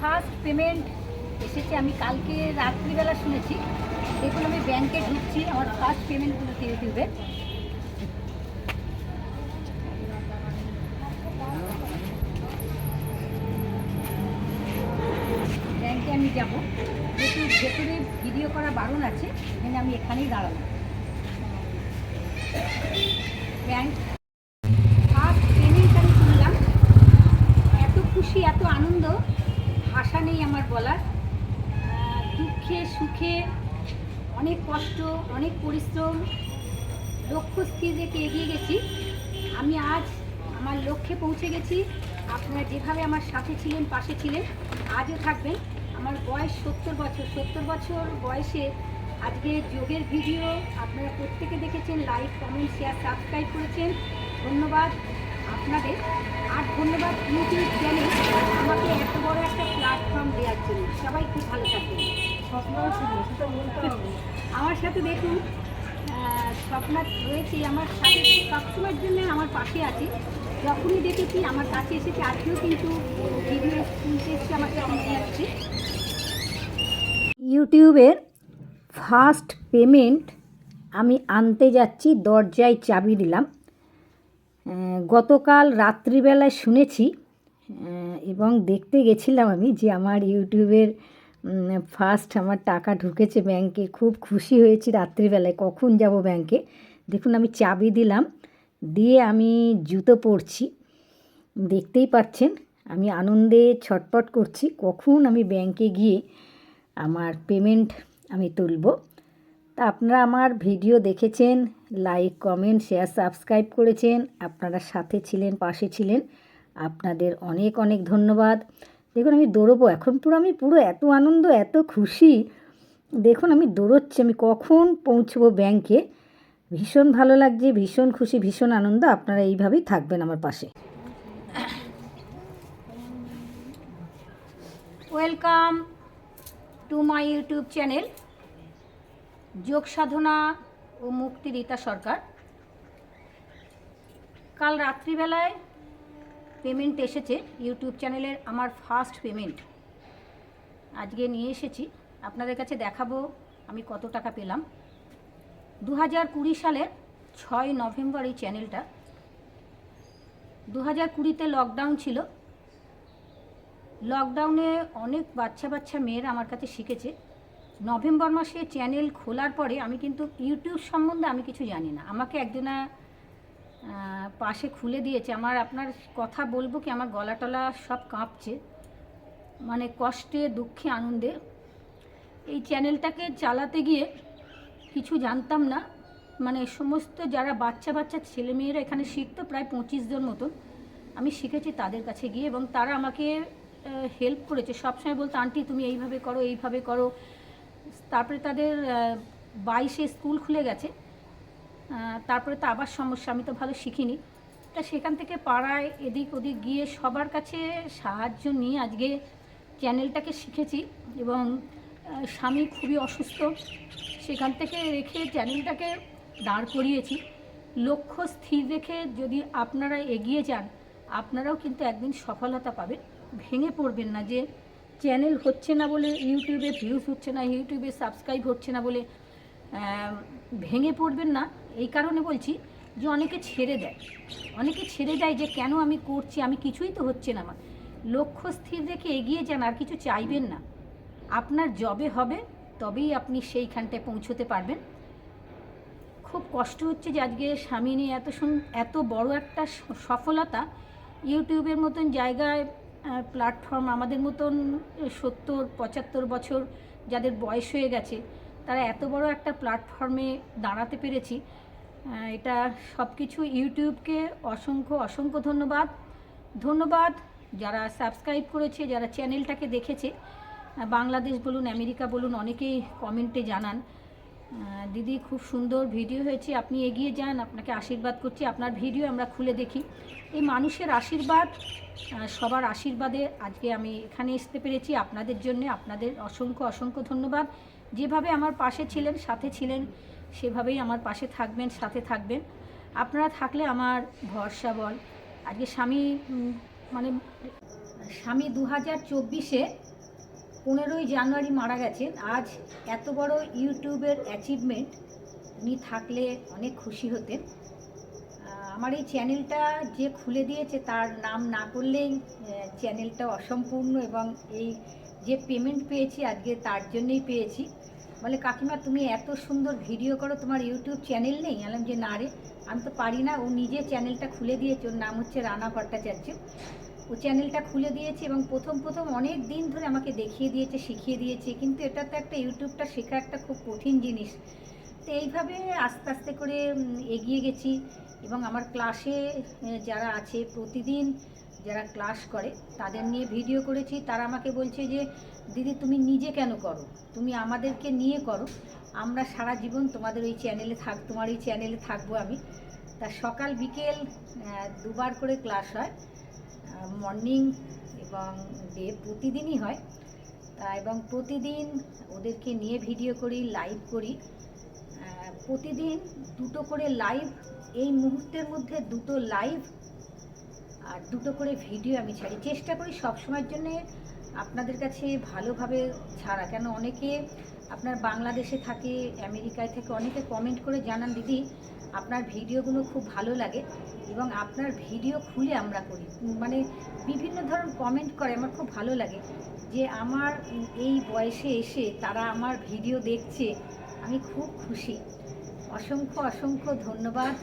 First payment এসেছে, আমি কালকে রাত্রিবেলা শুনেছি। দেখুন, আমি ব্যাংকে ঢুকছি, আমার ফার্স্ট পেমেন্টগুলো ইউটিউবে ব্যাংকে আমি যাব। যেহেতু ভেতরে ভিডিও করা বারণ আছে, এখানে আমি এখানেই দাঁড়াবো। ব্যাংক ফার্স্ট পেমেন্ট আমি শুনলাম এত খুশি এত আনন্দ ভাষা নেই আমার বলার। দুঃখে সুখে অনেক কষ্ট, অনেক পরিশ্রম, লক্ষ্য স্থির রেখে এগিয়ে গেছি। আমি আজ আমার লক্ষ্যে পৌঁছে গেছি। আপনারা যেভাবে আমার সাথে ছিলেন, পাশে ছিলেন, আজও থাকবেন। আমার বয়স সত্তর বছর। সত্তর বছর বয়সে আজকে যোগের ভিডিও আপনারা প্রত্যেকে দেখেছেন, লাইক, কমেন্ট শেয়ার সাবস্ক্রাইব করেছেন। ধন্যবাদ আপনাদের। আর প্ল্যাটফর্ম সবাই খুব ভালো থাকবেন। আমার সাথে দেখুন আহ, স্বপ্না রয়েছে আমার সাথে সবসময়ের জন্য আমার পাশে আছে। যখনই দেখেছি আমার কাছে এসেছে আজকেও কিন্তু ভিডিও শুনতে এসছে আমার কাছে ইউটিউবের ফার্স্ট পেমেন্ট আমি আনতে যাচ্ছি দরজায় চাবি দিলাম। গতকাল রাত্রিবেলায় শুনেছি এবং দেখতে গেছিলাম আমি যে আমার ইউটিউবের ফার্স্ট আমার টাকা ঢুকেছে ব্যাংকে খুব খুশি হয়েছি রাত্রিবেলায়, কখন যাব ব্যাংকে দেখুন, আমি চাবি দিলাম, দিয়ে আমি জুতো পরছি। দেখতেই পাচ্ছেন, আমি আনন্দে ছটপট করছি, কখন আমি ব্যাংকে গিয়ে আমার পেমেন্ট আমি তুলব। তা আপনারা আমার ভিডিও দেখেছেন লাইক কমেন্ট শেয়ার সাবস্ক্রাইব করেছেন, আপনারা সাথে ছিলেন, পাশে ছিলেন, আপনাদের অনেক অনেক ধন্যবাদ। দেখুন আমি দৌড়বো এখন পুরো, আমি পুরো এত আনন্দ, এত খুশি। দেখুন আমি দৌড়চ্ছি, আমি কখন পৌঁছবো ব্যাংকে ভীষণ ভালো লাগছে, ভীষণ খুশি, ভীষণ আনন্দ, আপনারা এইভাবেই থাকবেন আমার পাশে। Welcome to my YouTube channel যোগ সাধনা ও মুক্তি রীতা সরকার। কাল রাত্রিবেলায় পেমেন্ট এসেছে ইউটিউব চ্যানেলের আমার ফার্স্ট পেমেন্ট। আজকে নিয়ে এসেছি। আপনাদের কাছে দেখাবো আমি কত টাকা পেলাম। দু হাজার কুড়ি সালের ছয় নভেম্বর এই চ্যানেলটা। দু হাজার কুড়িতে লকডাউন ছিল। লকডাউনে অনেক বাচ্চা বাচ্চা মেয়েরা আমার কাছে শিখেছে। নভেম্বর মাসে চ্যানেল খোলার পরে আমি কিন্তু ইউটিউব সম্বন্ধে আমি কিছু জানি না। আমাকে একজনা পাশে খুলে দিয়েছে। আমার, আপনার কথা বলব কি, আমার গলা টলা সব কাঁপছে। মানে কষ্টে, দুঃখে, আনন্দে। এই চ্যানেলটাকে চালাতে গিয়ে কিছু জানতাম না। মানে সমস্ত যারা বাচ্চা বাচ্চা ছেলেমেয়েরা এখানে শিখতো, প্রায় পঁচিশ জন মতন। আমি শিখেছি তাদের কাছে গিয়ে এবং তারা আমাকে হেল্প করেছে। সবসময় বলতো, আন্টি, তুমি এইভাবে করো এইভাবে করো। তারপরে তাদের বাইশে স্কুল খুলে গেছে। তারপরে তো আবার সমস্যা, আমি তো ভালো শিখিনি। তা সেখান থেকে পাড়ায় এদিক ওদিক গিয়ে সবার কাছে সাহায্য নিয়ে আজকে চ্যানেলটাকে শিখেছি এবং স্বামী খুবই অসুস্থ। সেখান থেকে রেখে চ্যানেলটাকে দাঁড় করিয়েছি। লক্ষ্য স্থির রেখে যদি আপনারা এগিয়ে যান, আপনারাও কিন্তু একদিন সফলতা পাবেন। ভেঙে পড়বেন না যে চ্যানেল হচ্ছে না বলে ইউটিউবে ভিউজ হচ্ছে না ইউটিউবে সাবস্ক্রাইব হচ্ছে না বলে ভেঙে পড়বেন না। এই কারণে বলছি যে অনেকে ছেড়ে দেয়। অনেকে ছেড়ে দেয় যে কেন আমি করছি, আমি কিছুই তো হচ্ছে না আমার। লক্ষ্য স্থির রেখে এগিয়ে যান, আর কিছু চাইবেন না। আপনার জবে হবে, তবেই আপনি সেইখানটায় পৌঁছতে পারবেন। খুব কষ্ট হচ্ছে যে আজকে স্বামী নিয়ে এত এত বড় একটা সফলতা, ইউটিউবের মতন জায়গায় প্ল্যাটফর্ম আমাদের মতন সত্তর, পঁচাত্তর বছর যাদের বয়স হয়ে গেছে, তারা এত বড় একটা প্ল্যাটফর্মে দাঁড়াতে পেরেছি। এটা সব কিছু ইউটিউবকে অসংখ্য অসংখ্য ধন্যবাদ। ধন্যবাদ যারা সাবস্ক্রাইব করেছে, যারা চ্যানেলটাকে দেখেছে। বাংলাদেশ বলুন, আমেরিকা বলুন, অনেকেই কমেন্টে জানান। দিদি, খুব সুন্দর ভিডিও হয়েছে। আপনি এগিয়ে যান, আপনাকে আশীর্বাদ করছি। আপনার ভিডিও আমরা খুলে দেখি। এই মানুষের আশীর্বাদ সবার আশীর্বাদে আজকে আমি এখানে আসতে পেরেছি। আপনাদের জন্য আপনাদের অসংখ্য অসংখ্য ধন্যবাদ। যেভাবে আমার পাশে ছিলেন, সাথে ছিলেন, সেভাবেই আমার পাশে থাকবেন, সাথে থাকবেন। আপনারা থাকলে আমার ভরসা বল। আজকে স্বামী মানে স্বামী দু হাজার চব্বিশে পনেরোই জানুয়ারি মারা গেছেন আজ এত বড় ইউটিউবের অ্যাচিভমেন্ট উনি থাকলে অনেক খুশি হতেন আমার এই চ্যানেলটা যে খুলে দিয়েছে তার নাম না করলেই চ্যানেলটা অসম্পূর্ণ এবং এই যে পেমেন্ট পেয়েছি আজকে তার জন্যই পেয়েছি। বলে, কাকিমা, তুমি এত সুন্দর ভিডিও করো, তোমার ইউটিউব চ্যানেল নেই? আলাম যে, না রে, আমি তো পারি না। ও নিজে চ্যানেলটা খুলে দিয়েছে। ওর নাম হচ্ছে রানা ভট্টাচার্য। ও চ্যানেলটা খুলে দিয়েছে এবং প্রথম প্রথম অনেক দিন ধরে আমাকে দেখিয়ে দিয়েছে, শিখিয়ে দিয়েছে। কিন্তু এটা তো একটা ইউটিউবটা শেখা একটা খুব কঠিন জিনিস। তো এইভাবে আস্তে আস্তে করে এগিয়ে গেছি এবং আমার ক্লাসে যারা আছে প্রতিদিন যারা ক্লাস করে, তাদের নিয়ে ভিডিও করেছি। তারা আমাকে বলছে যে, দিদি, তুমি নিজে কেন করো? তুমি আমাদেরকে নিয়ে করো। আমরা সারা জীবন তোমাদের ওই চ্যানেলে থাক, তোমার এই চ্যানেলে থাকব আমি। তা সকাল বিকেল দুবার করে ক্লাস হয়। মর্নিং এবং ডে প্রতিদিনই হয়। তা এবং প্রতিদিন ওদেরকে নিয়ে ভিডিও করি লাইভ করি। প্রতিদিন দুটো করে লাইভ এই মুহূর্তের মধ্যে দুটো লাইভ আর দুটো করে ভিডিও আমি ছাড়ি। চেষ্টা করি সবসময়ের জন্যে আপনাদের কাছে ভালোভাবে ছাড়া। কেন অনেকে আপনার বাংলাদেশে থাকে, আমেরিকায় থেকে, অনেকে কমেন্ট করে জানান, দিদি আপনার ভিডিওগুলো খুব ভালো লাগে এবং আপনার ভিডিও খুলে আমরা করি। মানে বিভিন্ন ধরনের কমেন্ট করে, আমার খুব ভালো লাগে যে আমার এই বয়সে এসে তারা আমার ভিডিও দেখছে, আমি খুব খুশি। অসংখ্য অসংখ্য ধন্যবাদ।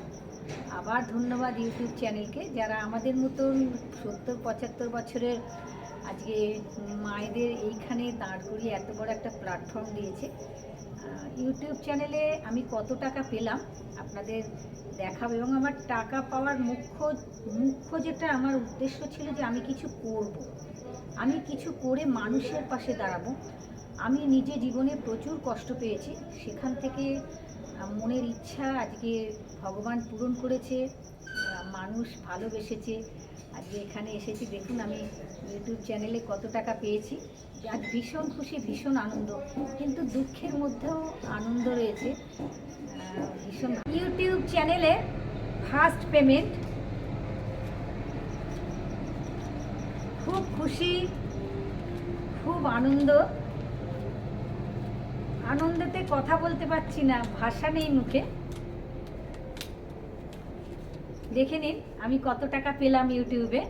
আবার ধন্যবাদ ইউটিউব চ্যানেলকে যারা আমাদের মতন সত্তর, পঁচাত্তর বছরের আজকে মায়েদের এইখানে দাঁড় করিয়ে এত বড় একটা প্ল্যাটফর্ম দিয়েছে। ইউটিউব চ্যানেলে আমি কত টাকা পেলাম আপনাদের দেখাবো এবং আমার টাকা পাওয়ার মুখ্য মুখ্য যেটা আমার উদ্দেশ্য ছিল যে আমি কিছু করব। আমি কিছু করে মানুষের পাশে দাঁড়াবো। আমি নিজে জীবনে প্রচুর কষ্ট পেয়েছি। সেখান থেকে মনের ইচ্ছা আজকে ভগবান পূরণ করেছে। মানুষ ভালোবেসেছে। আজকে এখানে এসেছি, দেখুন আমি ইউটিউব চ্যানেলে কত টাকা পেয়েছি। আজ ভীষণ খুশি, ভীষণ আনন্দ। কিন্তু দুঃখের মধ্যেও আনন্দ রয়েছে। ভীষণ। ইউটিউব চ্যানেলে ফার্স্ট পেমেন্ট খুব খুশি, খুব আনন্দ। আনন্দতে কথা বলতে পারছি না, ভাষা নেই মুখে। দেখে নিন আমি কত টাকা পেলাম ইউটিউবে।